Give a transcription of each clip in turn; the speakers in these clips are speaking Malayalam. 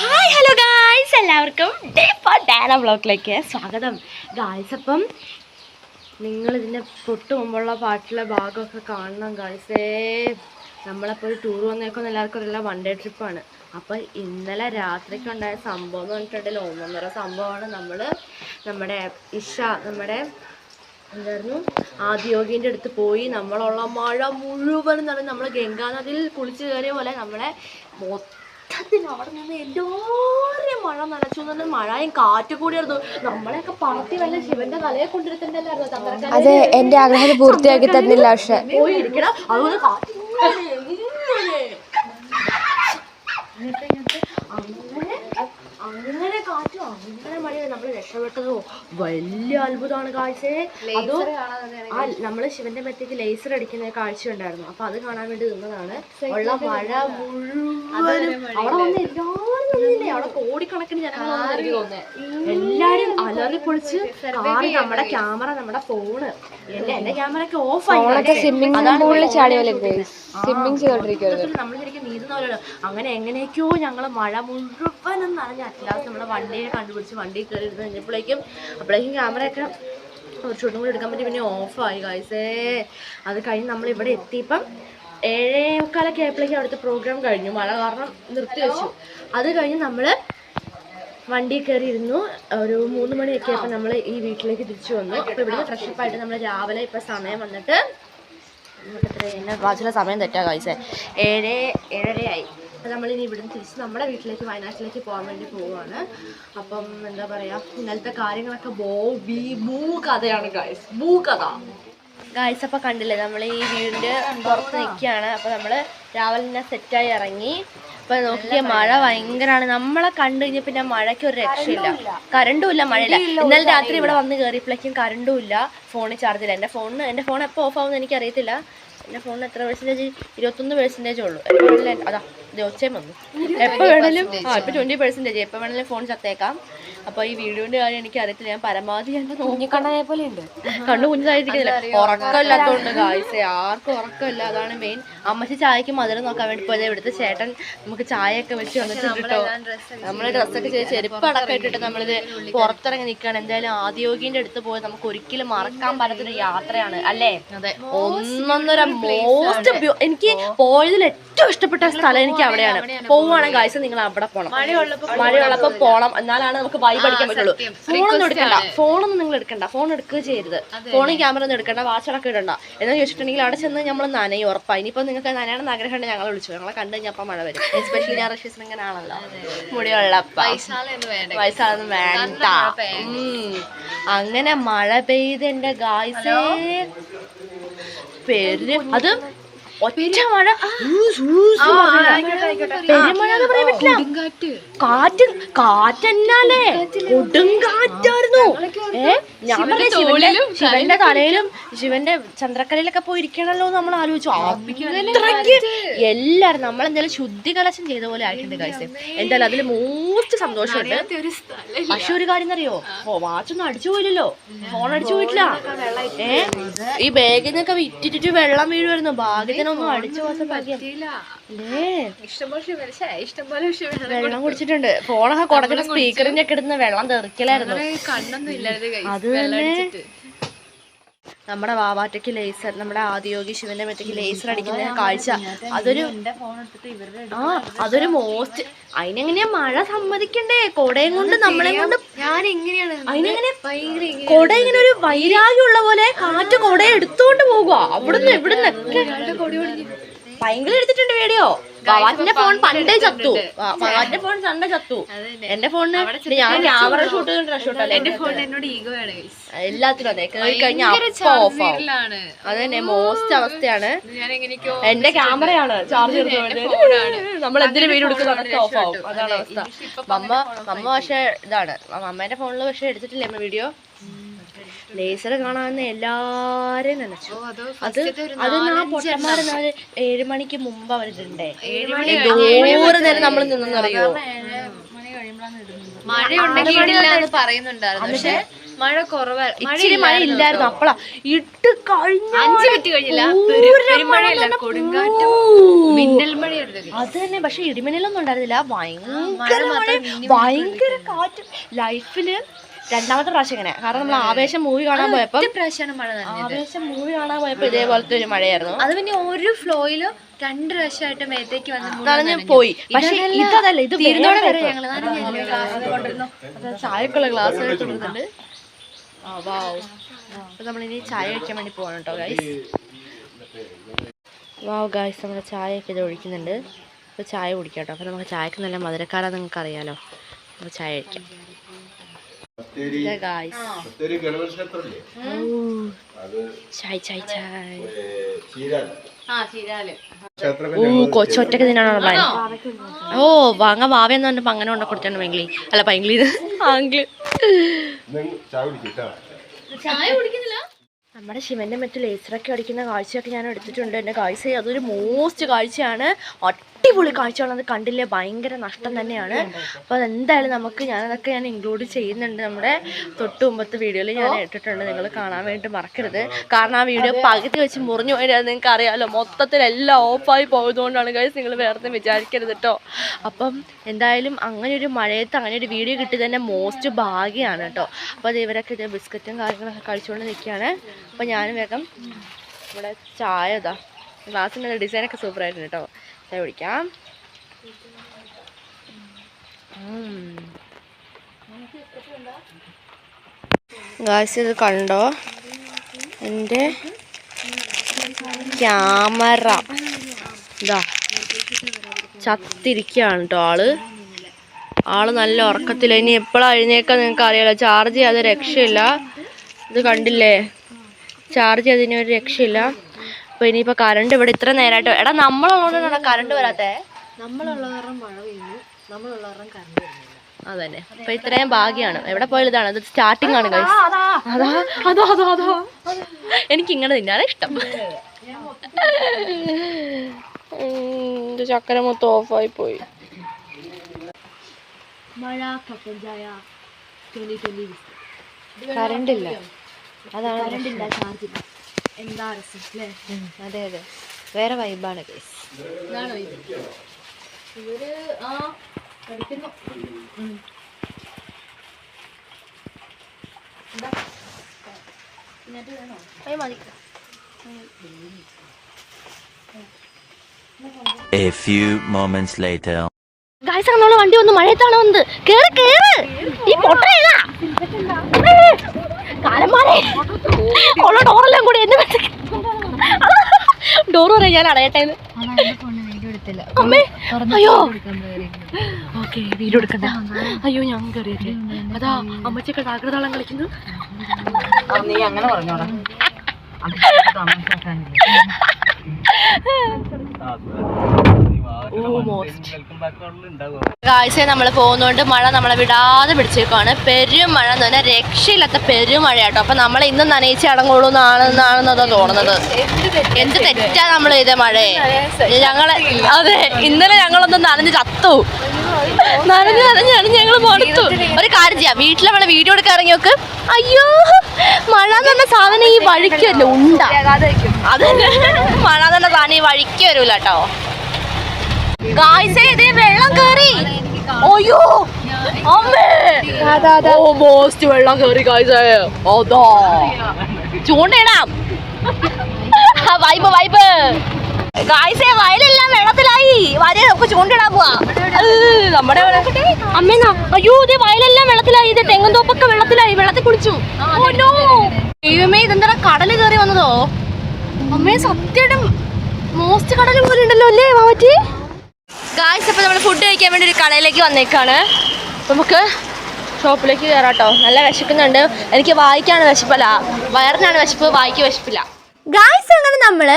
ഹായ് ഹലോ ഗായ്സ് എല്ലാവർക്കും ഡേ ഫോർ ഡാന ബ്ലോക്കിലേക്ക് സ്വാഗതം. ഗായ്സ് അപ്പം നിങ്ങൾ ഇതിന്റെ തൊട്ട് മുമ്പുള്ള പാട്ടിലെ ഭാഗമൊക്കെ കാണണം ഗായ്സേ നമ്മളപ്പോൾ ഒരു ടൂർ വന്നേക്കുന്ന എല്ലാവർക്കും അറിയില്ല വൺ ഡേ ട്രിപ്പാണ് അപ്പോൾ ഇന്നലെ രാത്രിക്ക് ഉണ്ടായ സംഭവം എന്ന് പറഞ്ഞിട്ടുണ്ടെങ്കിൽ ഒന്നൊന്നര സംഭവമാണ് നമ്മൾ നമ്മുടെ ഇഷ നമ്മുടെ എന്തായിരുന്നു ആദ്യോഗീന്റെ അടുത്ത് പോയി. നമ്മളുള്ള മഴ മുഴുവൻ നടന്ന് നമ്മൾ ഗംഗാനദിയിൽ കുളിച്ച് കയറിയ പോലെ നമ്മളെ മൊത്തത്തിൽ അവിടെ നിന്ന് എല്ലാവരും മഴ നനച്ചു എന്ന് മഴയും കാറ്റ് കൂടിയായിരുന്നു. നമ്മളെയൊക്കെ പറത്തി വല്ല ശിവന്റെ തലയെ കൊണ്ടിരുത്തണ്ടല്ലായിരുന്നു അതെ എന്റെ ആഗ്രഹം പൂർത്തിയാക്കി തന്നില്ല പക്ഷെ. പോയി ഇരിക്കണം അതുപോലെ കാറ്റ് ഇങ്ങനെ, ഇങ്ങനെ. എന്നിട്ട് എന്നിട്ട് അങ്ങനെ അങ്ങനെ കാറ്റും അങ്ങനെ മഴ നമ്മൾ രക്ഷപ്പെട്ടതോ. വലിയ അത്ഭുതമാണ് കാഴ്ചയെ അതോ ആ നമ്മൾ ശിവന്റെ മെത്തേക്ക് ലേസർ അടിക്കുന്ന കാഴ്ച ഉണ്ടായിരുന്നു. അപ്പൊ അത് കാണാൻ വേണ്ടി നിന്നതാണ്. ഉള്ള മഴ മുഴുവനും അവിടെ വന്ന് എല്ലാവരും നിന്നില്ലേ അവിടെ കോടിക്കണക്കിന് തോന്നുന്നത് എല്ലാരും അലറി പൊളിച്ച് കാറ് നമ്മുടെ ക്യാമറ നമ്മുടെ ഫോണ് എന്റെ ക്യാമറ ഒക്കെ ഓഫ് പോലെ സ്വിമ്മിങ് ചെയ്തോണ്ടിരിക്കുന്നത് നമ്മൾ ശരിക്കും നീന്തുന്ന പോലെയാണ് അങ്ങനെ എങ്ങനെയൊക്കെയോ ഞങ്ങൾ മഴ മുഴുവനും നനഞ്ഞ അറ്റ്ലാസ് നമ്മളെ വണ്ടിയെ കണ്ടുപിടിച്ച് വണ്ടി കയറി ഇരുന്ന് കഴിഞ്ഞപ്പോഴേക്കും അപ്പോഴേക്കും ക്യാമറയൊക്കെ ഒരു ഷൂട്ടും കൂടി എടുക്കാൻ പറ്റി പിന്നെ ഓഫായി കായ്സേ അത് കഴിഞ്ഞ് നമ്മൾ ഇവിടെ എത്തിയപ്പം ഏഴേ മുക്കാലൊക്കെ ആയപ്പോഴേക്കും അവിടുത്തെ പ്രോഗ്രാം കഴിഞ്ഞു. മഴ കാരണം നിർത്തി വെച്ചു. അത് കഴിഞ്ഞ് നമ്മൾ വണ്ടി കയറി ഇരുന്നു ഒരു മൂന്ന് മണിയൊക്കെ ആയപ്പോൾ നമ്മൾ ഈ വീട്ടിലേക്ക് തിരിച്ചു വന്നു. അപ്പോൾ ഇവിടെ ഫ്രഷപ്പായിട്ട് നമ്മൾ രാവിലെ ഇപ്പോൾ സമയം വന്നിട്ട് എന്നെ വാച്ചിലെ സമയം തെറ്റാ കാഴ്ച ഏഴ് ഏഴരയായി. നമ്മളിനി ഇവിടുന്ന് തിരിച്ച് നമ്മുടെ വീട്ടിലേക്ക് വയനാട്ടിലേക്ക് പോകാൻ വേണ്ടി പോവുകയാണ് അപ്പം എന്താ പറയാ ഇന്നലത്തെ കാര്യങ്ങളൊക്കെ ബോ ബി ബൂ കഥയാണ് ഗായ്സ് ബൂ കഥ. ഗായ്സ് അപ്പോൾ കണ്ടില്ലേ നമ്മൾ ഈ വീടിന്റെ പുറത്ത് നിൽക്കുകയാണ് അപ്പോൾ നമ്മൾ രാവിലെ തന്നെ സെറ്റായി ഇറങ്ങി. അപ്പോൾ നോക്കിയ മഴ ഭയങ്കരമാണ് നമ്മളെ കണ്ടു കഴിഞ്ഞാൽ പിന്നെ മഴയ്ക്ക് ഒരു രക്ഷയില്ല. കറണ്ടും ഇല്ല. മഴയില്ല. ഇന്നലെ രാത്രി ഇവിടെ വന്ന് കയറിയപ്പോഴേക്കും കറണ്ടും ഇല്ല ഫോണിൽ ചാർജ് ഇല്ല. എന്റെ ഫോണിന് എന്റെ ഫോൺ എപ്പോൾ ഓഫ് ആവുമെന്ന് എനിക്കറിയത്തില്ല. എന്റെ ഫോണിന് എത്ര പെർസെന്റേജ് ഇരുപത്തൊന്ന് പെർസെന്റേജ് ഉള്ളൂ. അതാ. ഇത് ഒച്ചയും വന്നു. എപ്പോൾ വേണേലും ആ ഇപ്പോൾ ട്വന്റി പെർസെന്റേജ് എപ്പോൾ വേണേലും ഫോൺ ചത്തേക്കാം. അപ്പോൾ ഈ വീഡിയോന്റെ കാര്യം എനിക്ക് അറിയത്തില്ല ഞാൻ പരമാവധി ഞാൻ നോക്കി. കണ്ണനെ പോലെ ഉണ്ട്. കണ്ണു കുഞ്ഞായിരിക്കില്ല ഉറക്കമില്ലാത്തതുകൊണ്ട് കായ്സ ആർക്കും ഉറക്കമില്ല. അതാണ് മെയിൻ അമ്മച്ചി ചായക്ക് മധുരം നോക്കാൻ വേണ്ടി പോയത്. ഇവിടുത്തെ ചേട്ടൻ നമുക്ക് ചായയൊക്കെ വെച്ച് വന്നിട്ടുണ്ടോ നമ്മൾ ഡ്രസ്സൊക്കെ ചെയ്ത് ചെരുപ്പ് അടക്കം ഇട്ടിട്ട് നമ്മളിത് പുറത്തിറങ്ങി നിൽക്കുകയാണ്. എന്തായാലും ആദ്യോഗിന്റെ അടുത്ത് പോയി നമുക്ക് ഒരിക്കലും മറക്കാൻ പറ്റാത്തൊരു യാത്രയാണ്. അല്ലേ? ഒന്നൊന്നര മോസ്റ്റ് എനിക്ക് പോയതിൽ ഏറ്റവും ഇഷ്ടപ്പെട്ട സ്ഥലം എനിക്ക് അവിടെയാണ്. പോവുകയാണെങ്കിൽ കാഴ്ച നിങ്ങൾ അവിടെ പോകണം മഴയുള്ളപ്പോ പോണം. എന്നാലാണ് നമുക്ക് വൈ അടിക്കാൻ പറ്റുള്ളൂ. ഫോണൊന്നും എടുക്കണ്ട. ഫോണൊന്നും നിങ്ങൾ എടുക്കണ്ട. ഫോൺ എടുക്കുക ചെയ്യരുത്. ഫോണും ക്യാമറ ഒന്നും എടുക്കണ്ട. വാച്ചടക്കം ഇടണ്ട. എന്ന് ചോദിച്ചിട്ടുണ്ടെങ്കിൽ അവിടെ ചെന്ന് നമ്മൾ നനയും ഉറപ്പായി ഇനിയിപ്പോൾ നിങ്ങൾക്ക് നനയാണെന്ന് ആഗ്രഹം ഉണ്ടെങ്കിൽ ഞങ്ങളെ വിളിച്ചു ഞങ്ങളെ കണ്ടു കഴിഞ്ഞാൽ അപ്പം മഴ വരും. എസ്പെഷ്യലി ഞാൻ ഇങ്ങനെ ആണല്ലോ. മുടിയുള്ളപ്പ വയസ്സാളൊന്നും വേണ്ട. അങ്ങനെ മഴ പെയ്ത് എന്റെ ഗായ്സേ പേര് അത് ഒറ്റ മഴ ഊസ് ഊസ്. പറഞ്ഞില്ല. പെരുമഴ എന്ന് പറയാൻ പറ്റില്ല. കാറ്റ് കാറ്റന്നാലേ കൊടുങ്കാറ്റായിരുന്നു. ഏ? ഞാൻ പറഞ്ഞ ശിവന്റെ ശിവന്റെ തലയിലും ശിവന്റെ ചന്ദ്രക്കലയിലൊക്കെ പോയി ഇരിക്കണല്ലോ എന്ന് നമ്മൾ ആലോചിച്ചു. അത്രയ്ക്ക് എല്ലാരും നമ്മളെന്തായാലും ശുദ്ധി കലശം ചെയ്ത പോലെ ആയിട്ടുണ്ട് കാഴ്ച എന്തായാലും അതിൽ മോസ്റ്റ് സന്തോഷമുണ്ട്. പക്ഷെ ഒരു കാര്യം അറിയോ വാച്ചൊന്നും അടിച്ചു പോയില്ലല്ലോ. ഫോൺ അടിച്ചു പോയിട്ടില്ല. ഏ? ഈ ബാഗിൽ നിന്നൊക്കെ വിറ്റിട്ടിട്ട് വെള്ളം വീഴുമായിരുന്നു ഭാഗ്യത്തിനൊന്നും അടിച്ചു പോകാൻ പറ്റിയില്ല. വെള്ളം കുടിച്ചിട്ടുണ്ട്. ഫോണൊക്കെ കുടഞ്ഞിട്ട് സ്പീക്കറിന്റെ ഒക്കെ ഇടുന്ന വെള്ളം തെറിക്കലായിരുന്നു. അത് തന്നെ. നമ്മുടെ വാവാറ്റയ്ക്ക് ലേസർ നമ്മുടെ ആദിയോഗി ശിവന്റെ മറ്റേക്ക് ലേസർ അടിക്കുന്ന കാഴ്ച. അതൊരു ആ അതൊരു മോസ്റ്റ് അതിനെങ്ങനെയാ മഴ സമ്മതിക്കണ്ടേ? കൊടയും കൊണ്ട് നമ്മളെ കൊണ്ട് അതിനെങ്ങനെ കൊട ഇങ്ങനെ ഒരു വൈരാഗ്യമുള്ള പോലെ കാറ്റ് കൊട എടുത്തുകൊണ്ട് പോകുക അവിടുന്ന് ഇവിടുന്ന് ഭയങ്കര എടുത്തിട്ടുണ്ട് വീഡിയോ വാവാറ്റിന്റെ ഫോൺ പണ്ടേ ചത്തു. വാവാറ്റിന്റെ ഫോൺ പണ്ടേ ചത്തു. എന്റെ ഫോണിന് ഞാൻ ക്യാമറ ഷൂട്ട് ഷൂട്ടല്ലേ എന്റെ ഫോണിൽ എന്നോട് ഈഗോ ആണ്. എല്ലാത്തിനും അതെ. കേറി കഴിഞ്ഞാൽ അപ്പൊ ഓഫ് ആവും. അത് തന്നെ മോസ്റ്റ് അവസ്ഥയാണ്. എന്റെ ക്യാമറയാണ് ചാർജ് നമ്മൾ എന്തിനു വീഡിയോ കൊടുക്കുന്ന ഓഫ് ആവും. അതാണ് അവസ്ഥ. മമ്മ മമ്മ പക്ഷെ ഇതാണ്. മമ്മേന്റെ ഫോണിൽ പക്ഷെ എടുത്തിട്ടില്ലേ അമ്മ വീഡിയോ ലേസർ കാണാവുന്ന എല്ലാരെയും നനച്ചു. അതോ അത് ആ പൊട്ടന്മാർ ഏഴ് മണിക്ക് മുമ്പ് അവരിട്ടുണ്ടേ ഏഴ് നേരം നമ്മൾ നിന്നറിയോ മഴ ഉണ്ടെങ്കിൽ പറയുന്നുണ്ടായിരുന്നു. പക്ഷെ മഴ കുറവായിരുന്നു ഇച്ചിരി മഴ ഇല്ലായിരുന്നു അപ്പളാ. ഇട്ട് കഴിഞ്ഞ അഞ്ച് മിനിറ്റ് കഴിഞ്ഞില്ല. പെരുമഴയല്ല. കൊടുങ്കാറ്റും മിന്നൽ മഴയായിരുന്നു അത് തന്നെ. പക്ഷെ ഇടിമിന്നലൊന്നും ഉണ്ടായിരുന്നില്ല. ഭയങ്കര ഭയങ്കര കാറ്റും. ലൈഫിൽ രണ്ടാമത്തെ പ്രാവശ്യം ഇങ്ങനെ. കാരണം നമ്മൾ ആവേശം മൂവി കാണാൻ പോയപ്പോ പ്രാവശ്യമാണ് മഴ ആവേശം മൂവി കാണാൻ പോയപ്പോ ഇതേപോലത്തെ ഒരു മഴയായിരുന്നു. അത് പിന്നെ ഒരു ഫ്ലോയിൽ രണ്ട് പ്രാവശ്യമായിട്ട് മേത്തേക്ക് വന്ന് നനഞ്ഞ് പോയി. പക്ഷേ. ഇതല്ല. ഇത് വരെ ഞങ്ങൾ ചായക്കുള്ള ഗ്ലാസ് കൊടുക്കുന്നുണ്ട് ആ അപ്പൊ നമ്മളിനി ചായ കഴിക്കാൻ വേണ്ടി പോകണം കേട്ടോ ഗൈസ് വാവ് ഗായ്സ് നമ്മുടെ ചായയൊക്കെ ഇത് ഒഴിക്കുന്നുണ്ട്. അപ്പോൾ ചായ കുടിക്കാം കേട്ടോ. അപ്പോൾ നമുക്ക് ചായക്ക് നല്ല മധുരക്കാരാ നിങ്ങൾക്ക് അറിയാലോ അപ്പോൾ ചായ കഴിക്കാം. കൊച്ചൊറ്റക്ക് തിന്നാണോ പ്ലാൻ ഓ. വാങ്ങ വാവയെന്ന് പറഞ്ഞപ്പോ അങ്ങനെ കൊണ്ട കൊടുത്താണ് പൈങ്കിളി. അല്ല പൈങ്കിളി ആംഗ്ലി ചായ കുടിക്കട്ടോ ചായ കുടിക്കുന്നില്ല? നമ്മുടെ ശിവന്റെ മറ്റു ലേസറൊക്കെ അടിക്കുന്ന കാഴ്ചയൊക്കെ ഞാൻ എടുത്തിട്ടുണ്ട്. എന്റെ കാഴ്ച അതൊരു മോസ്റ്റ് കാഴ്ചയാണ്. അടിപൊളി കാഴ്ചകളത് കണ്ടില്ലേ? ഭയങ്കര നഷ്ടം തന്നെയാണ്. അപ്പോൾ അതെന്തായാലും നമുക്ക് ഞാനതൊക്കെ ഞാൻ ഇൻക്ലൂഡ് ചെയ്യുന്നുണ്ട് നമ്മുടെ തൊട്ട് മുമ്പത്തെ വീഡിയോയിൽ ഞാൻ ഇട്ടിട്ടുണ്ട്. നിങ്ങൾ കാണാൻ വേണ്ടി മറക്കരുത്. കാരണം ആ വീഡിയോ പകുതി വെച്ച് മുറിഞ്ഞു പോയത് നിങ്ങൾക്ക് അറിയാമല്ലോ മൊത്തത്തിൽ എല്ലാം ഓഫായി പോയതുകൊണ്ടാണ് കഴിച്ച് നിങ്ങൾ വേറെ വിചാരിക്കരുത് കേട്ടോ അപ്പം എന്തായാലും അങ്ങനെ ഒരു മഴയത്ത് അങ്ങനെ ഒരു വീഡിയോ കിട്ടിയത് തന്നെ മോസ്റ്റ് ഭാഗ്യമാണ് കേട്ടോ അപ്പോൾ അത് ഇവരൊക്കെ ഇത് ബിസ്ക്കറ്റും കാര്യങ്ങളൊക്കെ കഴിച്ചുകൊണ്ട് നിൽക്കുകയാണ് അപ്പോൾ ഞാൻ വേഗം നമ്മുടെ ചായ ഇതാ. ഗ്ലാസിന്റെ ഡിസൈനൊക്കെ സൂപ്പറായിരുന്നു കേട്ടോ ചായ കുടിക്കാം ഇത് കണ്ടോ? എന്റെ ക്യാമറ. ഇതാ ചത്തിരിക്കുകയാണ് കേട്ടോ ആൾ. ആൾ നല്ല ഉറക്കത്തിൽ ഇനി എപ്പോഴാണ് എഴുന്നേക്കാൻ നിങ്ങൾക്ക് അറിയാലോ. ചാർജ് ചെയ്യാതെ രക്ഷയില്ല. ഇത് കണ്ടില്ലേ? ചാർജ് ചെയ്തതിന് ഒരു രക്ഷയില്ല. അപ്പോൾ ഇനിയിപ്പോ കറണ്ട് ഇവിടെ ഇത്ര നേരമായിട്ട് എടാ നമ്മളുള്ളതുകൊണ്ടാണ് കറണ്ട് വരാത്തേ. അതന്നെ. അപ്പൊ ഇത്രയും ഭാഗ്യമാണ് എവിടെ പോയാലും ഇതാണ്. ഇത് സ്റ്റാർട്ടിംഗ് ആണ് guys. അതാ അതോ അതോ. അതോ എനിക്ക് ഇങ്ങനെ തിന്നാനാ ഇഷ്ടം. ചക്കര മൊത്തം ഓഫായി പോയി. കറണ്ട് ഇല്ല. അതാണ് എന്താ അതെ അതെ. വേറെ വൈബാണ് ഗൈസ് ഇവർ ആ പഠിക്കുന്നു. മതി. A few moments later. Guys നമ്മളെ വണ്ടി ഒന്ന് മഴയത്താണ് വന്നത്? കേറ് കേറ്. ഈ പൊട്ട ഏതാ കാലന്മാരെ. ഉള്ള ഡോറെല്ലാം കൂടി എന്നെ ഡോർ പറയാം ഞാൻ അടയട്ടെ അമ്മേ അയ്യോ. ഓക്കെ വീഡിയോ എടുക്കണ്ട. അയ്യോ ഞാൻ കയറിയല്ലേ അതാ അമ്മച്ചൊക്കെ ആഗ്രതാളം കളിക്കുന്നു. നീ അങ്ങനെ പറഞ്ഞോടാ. ഗായ്സെ നമ്മൾ പോകുന്നോണ്ട് മഴ നമ്മളെ വിടാതെ പിടിച്ചേക്കാണ് പെരും മഴ എന്ന് പറഞ്ഞാൽ രക്ഷയില്ലാത്ത പെരുമഴ കേട്ടോ അപ്പൊ നമ്മളെ ഇന്നും നനയിച്ച് അടങ്ങുള്ളൂ എന്നാണെന്നാണെന്നതാ തോന്നുന്നത് എന്ത് തെറ്റാ നമ്മൾ ചെയ്ത മഴയെ ഞങ്ങളെ അതെ ഇന്നലെ ഞങ്ങളൊന്ന് നനഞ്ഞ് ചത്തു. നനഞ്ഞ് നനഞ്ഞ് നനഞ്ഞ് ഞങ്ങൾ മടുത്തു. ഒരു കാര്യം ചെയ്യാം. വീട്ടിൽ നമ്മളെ വീഡിയോ എടുക്കാൻ ഇറങ്ങി നോക്ക്. അയ്യോ മഴ എന്ന് പറഞ്ഞ സാധനം ഈ വഴിക്ക് വരില്ല. ഉണ്ടാ. അതെ. മഴ എന്ന് പറഞ്ഞ സാധനം ഈ വഴിക്ക് വരൂല കേട്ടോ ഗായ്സേ ഇതേ വെള്ളം കേറി. അയ്യോ അമ്മേ. ഓൾമോസ്റ്റ് വെള്ളം കേറി ഗായ്സേ അതാ. ചൂണ്ടയിടാം. വൈബ് വൈബ് ഗായ്സേ വയലെല്ലാം വെള്ളത്തിലായി. വരെ നമുക്ക് ചൂണ്ടിടാൻ പോവാ. നമ്മുടെ അമ്മേന്നാ അയ്യോ ഇതേ വയലെല്ലാം വെള്ളത്തിലായി. ഇത് തെങ്ങും തോപ്പൊക്കെ വെള്ളത്തിലായി. വെള്ളത്തിൽ കുളിച്ചു. ഓ ദൈവമേ ഇതെന്താ കടൽ കയറി വന്നതോ? അമ്മേ സത്യമായിട്ടും മോസ്റ്റ് കടൽ പോലെ ഉണ്ടല്ലോ അല്ലേ മാറ്റി ഗായ്സ് അപ്പോൾ നമ്മൾ ഫുഡ് കഴിക്കാൻ വേണ്ടി ഒരു കടയിലേക്ക് വന്നേക്കാണ്. നമുക്ക് ഷോപ്പിലേക്ക് കയറാട്ടോ നല്ല വിശക്കുന്നുണ്ട്. എനിക്ക് വായിക്കാണ് വിശപ്പല്ല. വയറിനാണ് വിശപ്പ് വായിക്ക് വിശപ്പില്ല. ഗായ്സ് അങ്ങനെ നമ്മൾ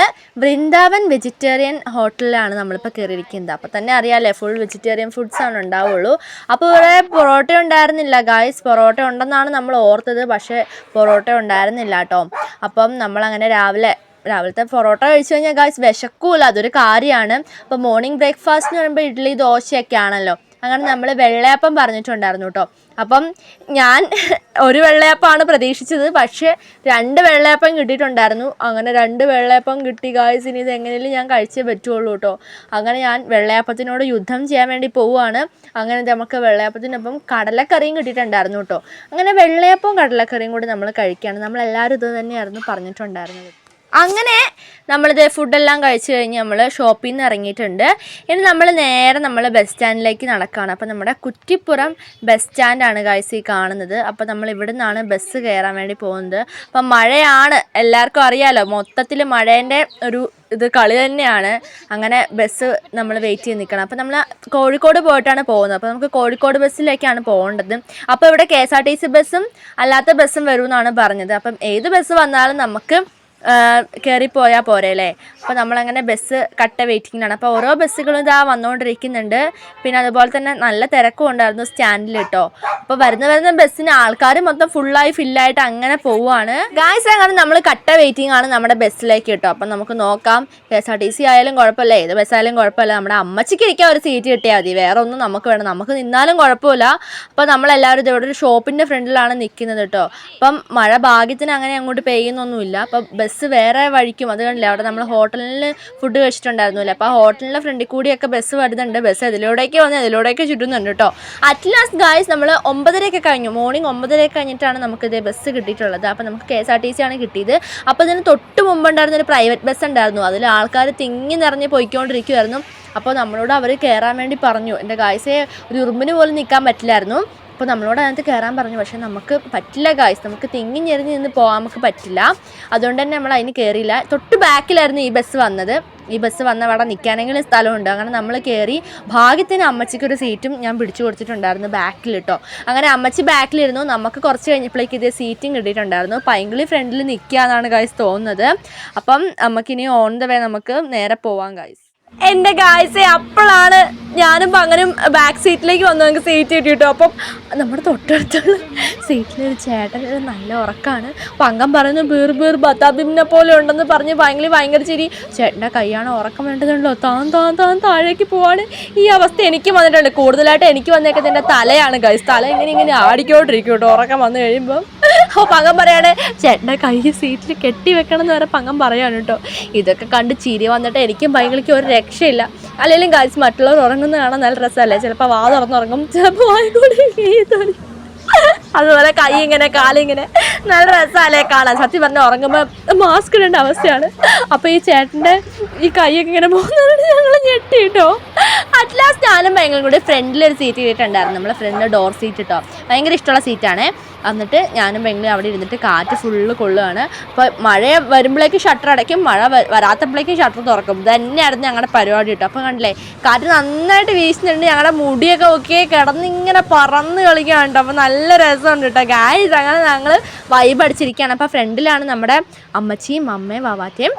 വൃന്ദാവൻ വെജിറ്റേറിയൻ ഹോട്ടലിലാണ് നമ്മളിപ്പോൾ കയറിയിരിക്കുന്നത് അപ്പോൾ തന്നെ അറിയാമല്ലേ ഫുൾ വെജിറ്റേറിയൻ ഫുഡ്സ് ആണ് ഉണ്ടാവുള്ളൂ. അപ്പോൾ ഇവിടെ പൊറോട്ട ഉണ്ടായിരുന്നില്ല ഗായ്സ് പൊറോട്ട ഉണ്ടെന്നാണ് നമ്മൾ ഓർത്തത്. പക്ഷേ പൊറോട്ട ഉണ്ടായിരുന്നില്ല കേട്ടോ. അപ്പം നമ്മളങ്ങനെ രാവിലെ രാവിലത്തെ പൊറോട്ട കഴിച്ചു കഴിഞ്ഞാൽ ഗായ്സ് വിശക്കൂല. അതൊരു കാര്യമാണ് അപ്പോൾ മോർണിംഗ് ബ്രേക്ക്ഫാസ്റ്റ് എന്ന് പറയുമ്പോൾ ഇഡ്ഡലി ദോശയൊക്കെ ആണല്ലോ അങ്ങനെ നമ്മൾ വെള്ളയപ്പം പറഞ്ഞിട്ടുണ്ടായിരുന്നു കേട്ടോ അപ്പം ഞാൻ ഒരു വെള്ളയപ്പമാണ് പ്രതീക്ഷിച്ചത്. പക്ഷേ രണ്ട് വെള്ളയപ്പം കിട്ടിയിട്ടുണ്ടായിരുന്നു. അങ്ങനെ രണ്ട് വെള്ളയപ്പം കിട്ടി ഗായ്സ് ഇനി ഇത് എങ്ങനെയും ഞാൻ കഴിച്ചേ പറ്റുള്ളൂ കേട്ടോ അങ്ങനെ ഞാൻ വെള്ളയപ്പത്തിനോട് യുദ്ധം ചെയ്യാൻ വേണ്ടി പോവുകയാണ്. അങ്ങനെ നമുക്ക് വെള്ളയപ്പത്തിനൊപ്പം കടലക്കറിയും കിട്ടിയിട്ടുണ്ടായിരുന്നു കേട്ടോ അങ്ങനെ വെള്ളയപ്പവും കടലക്കറിയും കൂടി നമ്മൾ കഴിക്കുകയാണ്. നമ്മളെല്ലാവരും ഇത് തന്നെയായിരുന്നു പറഞ്ഞിട്ടുണ്ടായിരുന്നത്. അങ്ങനെ നമ്മളിത് ഫുഡെല്ലാം കഴിച്ച് കഴിഞ്ഞ് നമ്മൾ ഷോപ്പിൽ നിന്ന് ഇറങ്ങിയിട്ടുണ്ട്. ഇനി നമ്മൾ നേരെ നമ്മൾ ബസ് സ്റ്റാൻഡിലേക്ക് നടക്കുകയാണ് അപ്പോൾ നമ്മുടെ കുറ്റിപ്പുറം ബസ് സ്റ്റാൻഡാണ് ഗൈസ് ഈ കാണുന്നത്. അപ്പോൾ നമ്മൾ ഇവിടെ നിന്നാണ് ബസ് കയറാൻ വേണ്ടി പോകുന്നത്. അപ്പം മഴയാണ്. എല്ലാവർക്കും അറിയാമല്ലോ മൊത്തത്തിൽ മഴേന്റെ ഒരു ഇത് കളി തന്നെയാണ്. അങ്ങനെ ബസ് നമ്മൾ വെയിറ്റ് ചെയ്ത് നിൽക്കണം. അപ്പോൾ നമ്മൾ കോഴിക്കോട് പോയിട്ടാണ് പോകുന്നത്. അപ്പോൾ നമുക്ക് കോഴിക്കോട് ബസ്സിലേക്കാണ് പോകേണ്ടത്. അപ്പോൾ ഇവിടെ K S R T C ബസ്സും അല്ലാത്ത ബസ്സും വരുമെന്നാണ് പറഞ്ഞത്. അപ്പം ഏത് ബസ് വന്നാലും നമുക്ക് കയറിപ്പോയാൽ പോരെ അല്ലേ അപ്പോൾ നമ്മളങ്ങനെ ബസ് കട്ട വെയിറ്റിങ്ങിലാണ് അപ്പോൾ ഓരോ ബസ്സുകളും ഇതാ വന്നുകൊണ്ടിരിക്കുന്നുണ്ട് പിന്നെ അതുപോലെ തന്നെ നല്ല തിരക്കും ഉണ്ടായിരുന്നു സ്റ്റാൻഡിൽ കേട്ടോ അപ്പോൾ വരുന്ന വരുന്ന ബസ്സിന് ആൾക്കാർ മൊത്തം ഫുള്ളായി ഫില്ലായിട്ട് അങ്ങനെ പോവുകയാണ് ഗായ്സ് അങ്ങനെ നമ്മൾ കട്ട വെയിറ്റിംഗ് ആണ് നമ്മുടെ ബസ്സിലേക്ക് കേട്ടോ അപ്പം നമുക്ക് നോക്കാം. K S R T C ആയാലും കുഴപ്പമില്ല. ഏത് ബസ്സായാലും കുഴപ്പമില്ല. നമ്മുടെ അമ്മച്ചിക്ക് ഇരിക്കാൻ ഒരു സീറ്റ് കിട്ടിയാൽ മതി. വേറെ ഒന്നും നമുക്ക് വേണം നമുക്ക് നിന്നാലും കുഴപ്പമില്ല. അപ്പോൾ നമ്മളെല്ലാവരും ഇത് ഇവിടെ ഒരു ഷോപ്പിന്റെ ഫ്രണ്ടിലാണ് നിൽക്കുന്നത് കേട്ടോ അപ്പം മഴ ഭാഗ്യത്തിന് അങ്ങനെ അങ്ങോട്ട് പെയ്യുന്നൊന്നുമില്ല. അപ്പം ബസ് വേറെ വഴിക്കും. അത് കണ്ടില്ല? അവിടെ നമ്മൾ ഹോട്ടലിൽ ഫുഡ് കഴിച്ചിട്ടുണ്ടായിരുന്നില്ല? അപ്പോൾ ആ ഹോട്ടലിന്റെ ഫ്രണ്ടിൽ കൂടിയൊക്കെ ബസ് വരുന്നുണ്ട്. ബസ് അതിലൂടെയൊക്കെ വന്ന് അതിലൂടെയൊക്കെ ചുറ്റുന്നുണ്ട് കേട്ടോ. അറ്റ് ലാസ്റ്റ് ഗായ്സ് നമ്മൾ ഒമ്പതരയൊക്കെ കഴിഞ്ഞു. മോർണിംഗ് ഒമ്പതരയൊക്കെ കഴിഞ്ഞിട്ടാണ് നമുക്ക് ഇതേ ബസ് കിട്ടിയിട്ടുള്ളത്. അപ്പോൾ നമുക്ക് K S R T C ആണ് കിട്ടിയത്. അപ്പോൾ ഇതിന് തൊട്ട് മുമ്പുണ്ടായിരുന്ന ഒരു പ്രൈവറ്റ് ബസ് ഉണ്ടായിരുന്നു. അതിൽ ആൾക്കാർ തിങ്ങി നിറഞ്ഞ് പോയിക്കൊണ്ടിരിക്കുമായിരുന്നു അപ്പോൾ നമ്മളോട് അവർ കയറാൻ വേണ്ടി പറഞ്ഞു. എന്റെ ഗായ്സെ ഒരു ഉറുമ്പിന് പോലും നിൽക്കാൻ പറ്റില്ലായിരുന്നു. അപ്പോൾ നമ്മളോട് അതിനകത്ത് കയറാൻ പറഞ്ഞു. പക്ഷേ നമുക്ക് പറ്റില്ല ഗായ്സ് നമുക്ക് തിങ്ങി ഞെറിഞ്ഞ് നിന്ന് പോകാൻ നമുക്ക് പറ്റില്ല. അതുകൊണ്ട് തന്നെ നമ്മൾ അതിന് കയറിയില്ല തൊട്ട് ബാക്കിലായിരുന്നു ഈ ബസ് വന്നത്. ഈ ബസ് വന്ന അവിടെ നിൽക്കാനെങ്കിലും സ്ഥലമുണ്ട്. അങ്ങനെ നമ്മൾ കയറി ഭാഗ്യത്തിന് അമ്മച്ചിക്ക് ഒരു സീറ്റും ഞാൻ പിടിച്ചു കൊടുത്തിട്ടുണ്ടായിരുന്നു ബാക്കിൽ കേട്ടോ അങ്ങനെ അമ്മച്ചി ബാക്കിലിരുന്നു നമുക്ക് കുറച്ച് കഴിഞ്ഞപ്പോഴേക്ക് ഇതേ സീറ്റും കിട്ടിയിട്ടുണ്ടായിരുന്നു. പൈങ്കിളി ഫ്രണ്ടിൽ നിൽക്കുക എന്നാണ് ഗായ്സ് തോന്നുന്നത്. അപ്പം നമുക്കിനി ഓൺ ദ വേ നമുക്ക് നേരെ പോവാം ഗായ്സ് എന്റെ ഗായ്സെ അപ്പോഴാണ് ഞാനും പങ്ങനും ബാക്ക് സീറ്റിലേക്ക് വന്നു ഞങ്ങൾക്ക് സീറ്റ് കിട്ടിട്ടോ അപ്പം നമ്മുടെ തൊട്ടടുത്തുള്ള സീറ്റിലൊരു ചേട്ടൻ നല്ല ഉറക്കമാണ് പങ്കം പറയുന്നു ബീർ ബീർ ബത്താബിമിനെ പോലെ ഉണ്ടെന്ന് പറഞ്ഞ് ഭയങ്കര ഭയങ്കര ചിരി. ചേട്ടന്റെ കൈയാണ് ഉറക്കം വേണ്ടതുണ്ടോ താൻ താൻ താൻ താഴേക്ക് പോവാണ്. ഈ അവസ്ഥ എനിക്ക് വന്നിട്ടുണ്ട്. കൂടുതലായിട്ട് എനിക്ക് വന്നേക്കുന്നത് എന്റെ തലയാണ് ഗൈസ് തല ഇങ്ങനെ ഇങ്ങനെ ആടിക്കോണ്ടിരിക്കും കേട്ടോ ഉറക്കം വന്നു കഴിയുമ്പം. അപ്പോൾ പങ്കം പറയാണ് ചേട്ടന്റെ കൈ സീറ്റിൽ കെട്ടി വെക്കണം എന്ന് വരെ പങ്കം പറയാണ് കേട്ടോ. ഇതൊക്കെ കണ്ട് ചിരി വന്നിട്ട് എനിക്കും ഭയങ്കരയ്ക്ക് ഒരു രക്ഷയില്ല. അല്ലെങ്കിലും ഗൈസ് മറ്റുള്ളവർ ഉറങ്ങുന്ന കാണാൻ നല്ല രസമല്ലേ? ചിലപ്പോൾ വാ തുറന്നുറങ്ങും. ചിലപ്പോൾ വായിക്കൂടി അതുപോലെ കൈ ഇങ്ങനെ കാലിങ്ങനെ നല്ല രസമല്ലേ കാണാൻ? സത്യം പറഞ്ഞാൽ ഉറങ്ങുമ്പോൾ മാസ്ക് ഇടേണ്ട അവസ്ഥയാണ്. അപ്പോൾ ഈ ചേട്ടന്റെ ഈ കൈയൊക്കെ ഇങ്ങനെ പോകുന്നതുകൊണ്ട് ഞങ്ങൾ ഞെട്ടി കേട്ടോ. അറ്റ് ലാസ്റ്റ് ഞാനും ഭയങ്കര കൂടി ഫ്രണ്ടിലൊരു സീറ്റ് കിട്ടിയിട്ടുണ്ടായിരുന്നു നമ്മളെ ഫ്രണ്ടിന്റെ ഡോർ സീറ്റ് കേട്ടോ ഭയങ്കര ഇഷ്ടമുള്ള സീറ്റാണ് എന്നിട്ട് ഞാനും ഭയങ്കര അവിടെ ഇരുന്നിട്ട് കാറ്റ് ഫുള്ള് കൊള്ളുകയാണ് അപ്പോൾ മഴ വരുമ്പോഴേക്കും ഷട്ടർ അടയ്ക്കും. മഴ വരാത്തപ്പോഴേക്കും ഷട്ടർ തുറക്കും. തന്നെയായിരുന്നു ഞങ്ങളുടെ പരിപാടി കേട്ടോ അപ്പോൾ കണ്ടില്ലേ കാറ്റ് നന്നായിട്ട് വീശുന്നുണ്ട്. ഞങ്ങളുടെ മുടിയൊക്കെ ഒക്കെ കിടന്നിങ്ങനെ പറന്ന് കളിക്കുകയാണ് കേട്ടോ അപ്പോൾ നല്ല രസമുണ്ട് കേട്ടോ ഗായ് അങ്ങനെ ഞങ്ങൾ വൈബ് അടിച്ചിരിക്കുകയാണ്. അപ്പോൾ ഫ്രണ്ടിലാണ് നമ്മുടെ അമ്മച്ചിയും അമ്മയും വാവാറ്റയും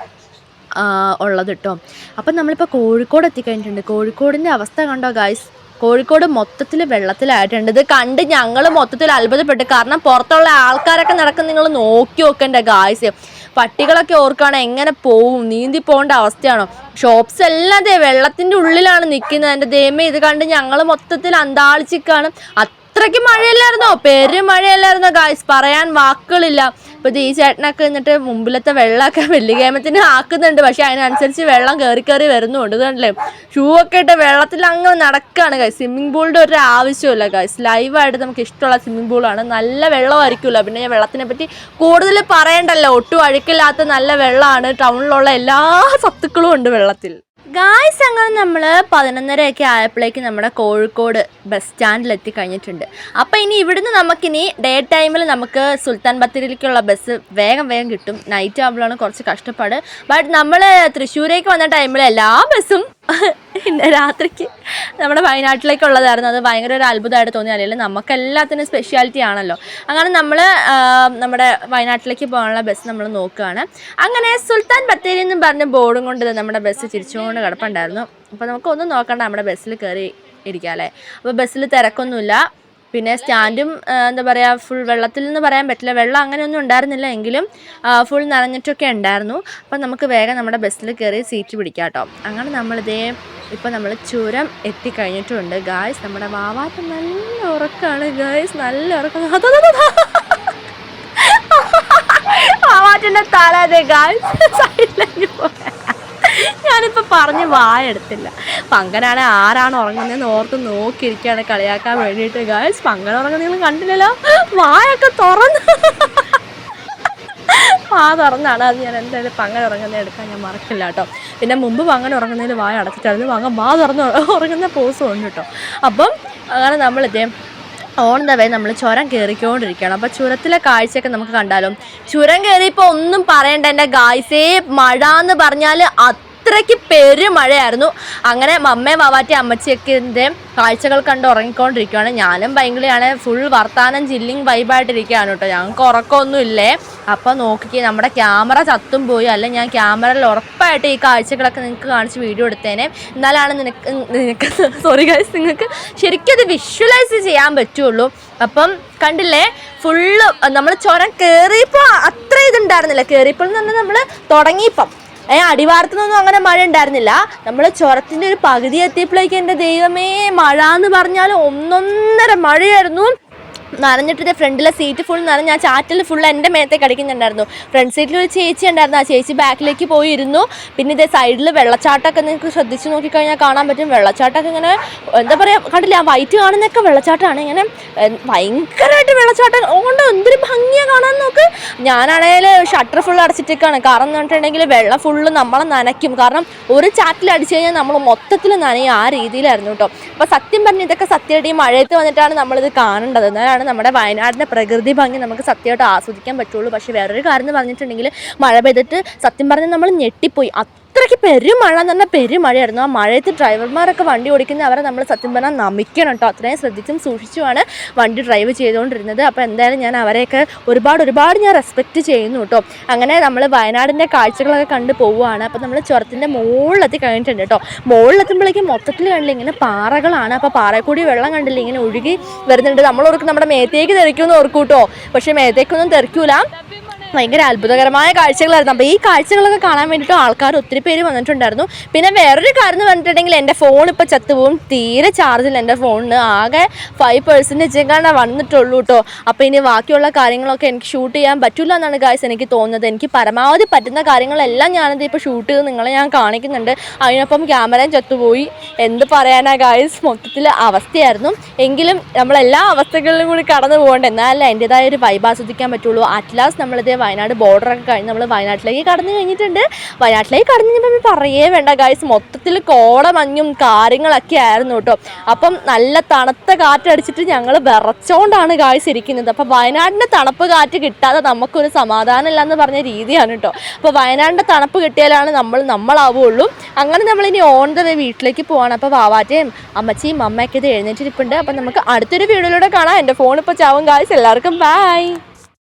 ഉള്ളത് കേട്ടോ അപ്പം നമ്മളിപ്പോൾ കോഴിക്കോട് എത്തിക്കഴിഞ്ഞിട്ടുണ്ട് കോഴിക്കോടിന്റെ അവസ്ഥ കണ്ടോ ഗായ്സ് കോഴിക്കോട് മൊത്തത്തിൽ വെള്ളത്തിലായിട്ടുണ്ട് ഇത് കണ്ട് ഞങ്ങൾ മൊത്തത്തിൽ അത്ഭുതപ്പെട്ടു കാരണം പുറത്തുള്ള ആൾക്കാരൊക്കെ നടക്കുന്ന നിങ്ങൾ നോക്കി നോക്കേണ്ട ഗായ്സ് പട്ടികളൊക്കെ ഓർക്കുകയാണ് എങ്ങനെ പോവും നീന്തി പോകേണ്ട അവസ്ഥയാണോ ഷോപ്സ് എല്ലാം അതെ വെള്ളത്തിന്റെ ഉള്ളിലാണ് നിൽക്കുന്നത് എന്റെ ദൈവമേ ഇത് കണ്ട് ഞങ്ങൾ മൊത്തത്തിൽ അന്താളിച്ചിക്കാണ് അത്രയ്ക്ക് മഴയല്ലായിരുന്നോ? പെരും മഴയല്ലായിരുന്നോ ഗായ്സ് പറയാൻ വാക്കുകളില്ല. ഇപ്പൊ ഈ ചേട്ടനൊക്കെ എന്നിട്ട് മുമ്പിലത്തെ വെള്ളമൊക്കെ വെള്ളികേമത്തിന് ആക്കുന്നുണ്ട്. പക്ഷെ അതിനനുസരിച്ച് വെള്ളം കയറി കയറി വരുന്നുണ്ട് അല്ലേ ഷൂ ഒക്കെ ഇട്ട് വെള്ളത്തിൽ അങ്ങ് നടക്കുകയാണ് ഗൈസ് സ്വിമ്മിംഗ് പൂളിന്റെ ഒരു ആവശ്യമില്ല ഗൈസ് ലൈവായിട്ട് നമുക്ക് ഇഷ്ടമുള്ള സ്വിമ്മിംഗ് പൂളാണ് നല്ല വെള്ളമായിരിക്കുമല്ലോ പിന്നെ ഞാൻ വെള്ളത്തിനെ പറ്റി കൂടുതൽ പറയണ്ടല്ലോ. ഒട്ടും അഴുക്കില്ലാത്ത നല്ല വെള്ളമാണ്. ടൗണിലുള്ള എല്ലാ സത്തുക്കളും ഉണ്ട് വെള്ളത്തിൽ. ഗായ്സ് അങ്ങനെ നമ്മൾ പതിനൊന്നരയൊക്കെ ആയപ്പോഴേക്ക് നമ്മുടെ കോഴിക്കോട് ബസ് സ്റ്റാൻഡിൽ എത്തി കഴിഞ്ഞിട്ടുണ്ട്. അപ്പോൾ ഇനി ഇവിടുന്ന് നമുക്കിനി ഡേ ടൈമിൽ നമുക്ക് സുൽത്താൻ ബത്തേരിയിലേക്കുള്ള ബസ് വേഗം വേഗം കിട്ടും. നൈറ്റ് ആകുമ്പോഴാണ് കുറച്ച് കഷ്ടപ്പാട്. ബട്ട് നമ്മൾ തൃശ്ശൂരേക്ക് വന്ന ടൈമിൽ എല്ലാ ബസ്സും രാത്രിക്ക് നമ്മുടെ വയനാട്ടിലേക്കുള്ളതായിരുന്നു. അത് ഭയങ്കര ഒരു അത്ഭുതമായിട്ട് തോന്നി അല്ലെങ്കിൽ നമുക്കെല്ലാത്തിനും സ്പെഷ്യാലിറ്റി ആണല്ലോ. അങ്ങനെ നമ്മൾ നമ്മുടെ വയനാട്ടിലേക്ക് പോകാനുള്ള ബസ് നമ്മൾ നോക്കുകയാണ്. അങ്ങനെ സുൽത്താൻ ബത്തേരി എന്നും പറഞ്ഞ ബോർഡും കൊണ്ട് നമ്മുടെ ബസ് തിരിച്ചുകൊണ്ട് കിടപ്പുണ്ടായിരുന്നു. അപ്പോൾ നമുക്കൊന്നും നോക്കണ്ട നമ്മുടെ ബസ്സിൽ കയറി ഇരിക്കാം അല്ലേ? അപ്പോൾ ബസ്സിൽ തിരക്കൊന്നുമില്ല. പിന്നെ സ്റ്റാൻഡും എന്താ പറയുക ഫുൾ വെള്ളത്തിൽ നിന്ന് പറയാൻ പറ്റില്ല. വെള്ളം അങ്ങനെയൊന്നും ഉണ്ടായിരുന്നില്ല എങ്കിലും ഫുൾ നിറഞ്ഞിട്ടൊക്കെ ഉണ്ടായിരുന്നു. അപ്പം നമുക്ക് വേഗം നമ്മുടെ ബസ്സിൽ കയറി സീറ്റ് പിടിക്കാം കേട്ടോ അങ്ങനെ നമ്മളിതേ ഇപ്പം നമ്മൾ ചുരം എത്തിക്കഴിഞ്ഞിട്ടുണ്ട്. ഗായ്സ് നമ്മുടെ വാവാത്ത നല്ല ഉറക്കമാണ് ഗായ്സ് നല്ല ഉറക്കം. വാവാറ്റിന്റെ അതെ ഗായ്സ് സൈഡിലേക്ക് പോയ. ഞാനിപ്പോൾ പറഞ്ഞ് വായെടുത്തില്ല. പങ്കനാണ് ആരാണ് ഉറങ്ങുന്നതെന്ന് ഓർത്ത് നോക്കിയിരിക്കുകയാണ് കളിയാക്കാൻ വേണ്ടിയിട്ട്. ഗേൾസ് പങ്കൻ ഉറങ്ങുന്ന നിങ്ങൾ കണ്ടില്ലല്ലോ. വായൊക്കെ തുറന്നു. ആ തുറന്നാണ്. അത് ഞാൻ എന്തായാലും പങ്കൻ ഉറങ്ങുന്നത് എടുക്കാൻ ഞാൻ മറക്കില്ല കേട്ടോ. പിന്നെ മുമ്പ് പങ്കൻ ഉറങ്ങുന്നതിൽ വായ അടച്ചിട്ടായിരുന്നു. പങ്കൻ വാ തുറന്ന് ഉറങ്ങുന്ന പോസും ഉണ്ട് കേട്ടോ. അപ്പം അങ്ങനെ നമ്മളിതേ ഓൺ ദ വേ നമ്മൾ ചുരം കയറിക്കൊണ്ടിരിക്കുകയാണ് അപ്പോൾ ചുരത്തിലെ കാഴ്ചയൊക്കെ നമുക്ക് കണ്ടാലും? ചുരം കയറിയപ്പോൾ ഒന്നും പറയണ്ട എന്റെ ഗായ്സേ മഴ എന്ന് പറഞ്ഞാൽ അത്രയ്ക്ക് പെരുമഴയായിരുന്നു. അങ്ങനെ മമ്മയും വാവാറ്റി അമ്മച്ചിയൊക്കെ കാഴ്ചകൾ കണ്ട് ഉറങ്ങിക്കൊണ്ടിരിക്കുകയാണ് ഞാനും ഭയങ്കരയാണ് ഫുൾ വർത്താനം ജില്ലിങ് വൈബായിട്ടിരിക്കുകയാണ് കേട്ടോ. ഞങ്ങൾക്ക് ഉറക്കമൊന്നും ഇല്ലേ അപ്പോൾ നോക്കിക്കേ നമ്മുടെ ക്യാമറ ചത്തും പോയി. അല്ല ഞാൻ ക്യാമറയിൽ ഉറപ്പായിട്ട് ഈ കാഴ്ചകളൊക്കെ നിങ്ങൾക്ക് കാണിച്ച് വീഡിയോ എടുത്തേനെ. എന്നാലാണ് നിനക്ക് നിനക്ക് സോറി ഗൈസ് നിങ്ങൾക്ക് ശരിക്കും അത് വിഷ്വലൈസ് ചെയ്യാൻ പറ്റുള്ളൂ. അപ്പം കണ്ടില്ലേ ഫുള്ള് നമ്മൾ ചുരം കയറിയപ്പോൾ അത്ര ഇതുണ്ടായിരുന്നില്ല. കയറിയപ്പോൾ നമ്മൾ തുടങ്ങിയപ്പം. ഏ അടിവാരത്തുനിന്നൊന്നും അങ്ങനെ മഴ ഉണ്ടായിരുന്നില്ല. നമ്മൾ ചുരത്തിന്റെ ഒരു പകുതി എത്തിയപ്പോഴേക്കും എന്റെ ദൈവമേ മഴ എന്ന് പറഞ്ഞാൽ ഒന്നൊന്നര മഴയായിരുന്നു. നനഞ്ഞിട്ട് ഫ്രണ്ടിലെ സീറ്റ് ഫുൾ നനഞ്ഞ ഞാൻ ചാറ്റിൽ ഫുൾ എന്റെ മേത്തേക്ക് അടിക്കുന്നുണ്ടായിരുന്നു. ഫ്രണ്ട് സീറ്റിൽ ഒരു ചേച്ചി ഉണ്ടായിരുന്നു. ആ ചേച്ചി ബാക്കിലേക്ക് പോയിരുന്നു. പിന്നെ ഇതേ സൈഡിൽ വെള്ളച്ചാട്ടമൊക്കെ നിങ്ങൾക്ക് ശ്രദ്ധിച്ച് നോക്കിക്കഴിഞ്ഞാൽ കാണാൻ പറ്റും. വെള്ളച്ചാട്ടമൊക്കെ ഇങ്ങനെ എന്താ പറയുക കണ്ടില്ല വൈറ്റ് കാണുന്നൊക്കെ വെള്ളച്ചാട്ടമാണ്. ഇങ്ങനെ ഭയങ്കരമായിട്ട് വെള്ളച്ചാട്ടം. അതുകൊണ്ട് എന്തൊരു ഭംഗിയാണ് കാണാൻ നോക്ക്. ഞാനാണെങ്കിൽ ഷട്ടർ ഫുൾ അടച്ചിട്ടേക്കാണ്. കാരണം എന്ന് പറഞ്ഞിട്ടുണ്ടെങ്കിൽ വെള്ളം ഫുള്ള് നമ്മളെ നനയ്ക്കും. കാരണം ഒരു ചാറ്റിൽ അടിച്ചു കഴിഞ്ഞാൽ നമ്മൾ മൊത്തത്തിൽ നനയും ആ രീതിയിലായിരുന്നു കേട്ടോ. അപ്പോൾ സത്യം പറഞ്ഞ് ഇതൊക്കെ സത്യമായിട്ട് ഈ മഴയത്ത് വന്നിട്ടാണ് നമ്മളിത് കാണേണ്ടത്. എന്നാലാണ് നമ്മുടെ വയനാടിന്റെ പ്രകൃതി ഭംഗി നമുക്ക് സത്യമായിട്ട് ആസ്വദിക്കാൻ പറ്റുള്ളൂ. പക്ഷേ വേറൊരു കാര്യം എന്ന് പറഞ്ഞിട്ടുണ്ടെങ്കിൽ മഴ പെയ്തിട്ട് സത്യം പറഞ്ഞാൽ നമ്മൾ ഞെട്ടിപ്പോയി. അത്രയ്ക്ക് പെരുമഴ എന്ന് പറഞ്ഞാൽ പെരുമഴയായിരുന്നു. ആ മഴയത്ത് ഡ്രൈവർമാരൊക്കെ വണ്ടി ഓടിക്കുന്ന അവരെ നമ്മൾ സത്യം പറഞ്ഞാൽ നമിക്കണം കേട്ടോ. അത്രയും ശ്രദ്ധിച്ചും സൂക്ഷിച്ചുമാണ് വണ്ടി ഡ്രൈവ് ചെയ്തുകൊണ്ടിരുന്നത്. അപ്പോൾ എന്തായാലും ഞാൻ അവരെയൊക്കെ ഒരുപാട് ഒരുപാട് ഞാൻ റെസ്പെക്റ്റ് ചെയ്യുന്നു കേട്ടോ. അങ്ങനെ നമ്മൾ വയനാടിന്റെ കാഴ്ചകളൊക്കെ കണ്ട് പോവുകയാണ്. അപ്പോൾ നമ്മൾ ചുരത്തിന്റെ മുകളിലെത്തി കഴിഞ്ഞിട്ടുണ്ട് കേട്ടോ. മുകളിലെത്തുമ്പോഴേക്കും മൊത്തത്തിൽ കണ്ടില്ല ഇങ്ങനെ പാറകളാണ്. അപ്പോൾ പാറയിൽ കൂടി വെള്ളം കണ്ടില്ല ഇങ്ങനെ ഒഴുകി വരുന്നുണ്ട്. നമ്മൾ ഓർക്കും നമ്മുടെ മേത്തേക്ക് തെറിക്കുമെന്ന് ഓർക്കും കേട്ടോ. പക്ഷേ മേത്തേക്കൊന്നും തെറിക്കൂല. ഭയങ്കര അത്ഭുതകരമായ കാഴ്ചകളായിരുന്നു. അപ്പോൾ ഈ കാഴ്ചകളൊക്കെ കാണാൻ വേണ്ടിയിട്ട് ആൾക്കാർ ഒത്തിരി പേര് വന്നിട്ടുണ്ടായിരുന്നു. പിന്നെ വേറൊരു കാര്യം എന്ന് പറഞ്ഞിട്ടുണ്ടെങ്കിൽ എന്റെ ഫോൺ ഇപ്പോൾ ചത്തുപോകും തീരെ ചാർജില്ല എന്റെ ഫോണിന് ആകെ ഫൈവ് പെർസെന്റേജ് എങ്ങാണ്ട് വന്നിട്ടുള്ളൂ കേട്ടോ അപ്പോൾ ഇനി ബാക്കിയുള്ള കാര്യങ്ങളൊക്കെ എനിക്ക് ഷൂട്ട് ചെയ്യാൻ പറ്റില്ല എന്നാണ് ഗായ്സ് എനിക്ക് തോന്നുന്നത്. എനിക്ക് പരമാവധി പറ്റുന്ന കാര്യങ്ങളെല്ലാം ഞാനത് ഇപ്പോൾ ഷൂട്ട് ചെയ്ത് നിങ്ങളെ ഞാൻ കാണിക്കുന്നുണ്ട്. അതിനൊപ്പം ക്യാമറയും ചത്തുപോയി. എന്ത് പറയാനാ ഗായ്സ് മൊത്തത്തിൽ അവസ്ഥയായിരുന്നു. എങ്കിലും നമ്മളെല്ലാ അവസ്ഥകളിലും കൂടി കടന്നു പോകേണ്ട എന്നാലല്ല എന്റെതായ ഒരു വൈബ് ആസ്വദിക്കാൻ പറ്റുള്ളൂ. അറ്റ്ലാസ് നമ്മളിത് വയനാട് ബോർഡറൊക്കെ കഴിഞ്ഞ് നമ്മൾ വയനാട്ടിലേക്ക് കടന്നു കഴിഞ്ഞിട്ടുണ്ട്. വയനാട്ടിലേക്ക് കടന്നു കഴിഞ്ഞപ്പോൾ പറയേ വേണ്ട ഗായ്സ് മൊത്തത്തിൽ കോടമഞ്ഞും കാര്യങ്ങളൊക്കെ ആയിരുന്നു കേട്ടോ. അപ്പം നല്ല തണുത്ത കാറ്റടിച്ചിട്ട് ഞങ്ങൾ വിറച്ചോണ്ടാണ് ഗായ്സ് ഇരിക്കുന്നത്. അപ്പോൾ വയനാടിന്റെ തണുപ്പ് കാറ്റ് കിട്ടാതെ നമുക്കൊരു സമാധാനമില്ല എന്ന് പറഞ്ഞ രീതിയാണ് കേട്ടോ. അപ്പോൾ വയനാടിന്റെ തണുപ്പ് കിട്ടിയാലാണ് നമ്മൾ നമ്മളാവുള്ളൂ. അങ്ങനെ നമ്മളിനി ഓൺ ദ വേ വീട്ടിലേക്ക് പോവാണ്. അപ്പോൾ വാവാറ്റയും അമ്മച്ചിയും അമ്മയൊക്കെ ഇത് എഴുന്നേറ്റിരിപ്പുണ്ട്. അപ്പം നമുക്ക് അടുത്തൊരു വീഡിയോയിലൂടെ കാണാം. എന്റെ ഫോൺ ഇപ്പോൾ ചാവും ഗായ്സ് എല്ലാവർക്കും ബൈ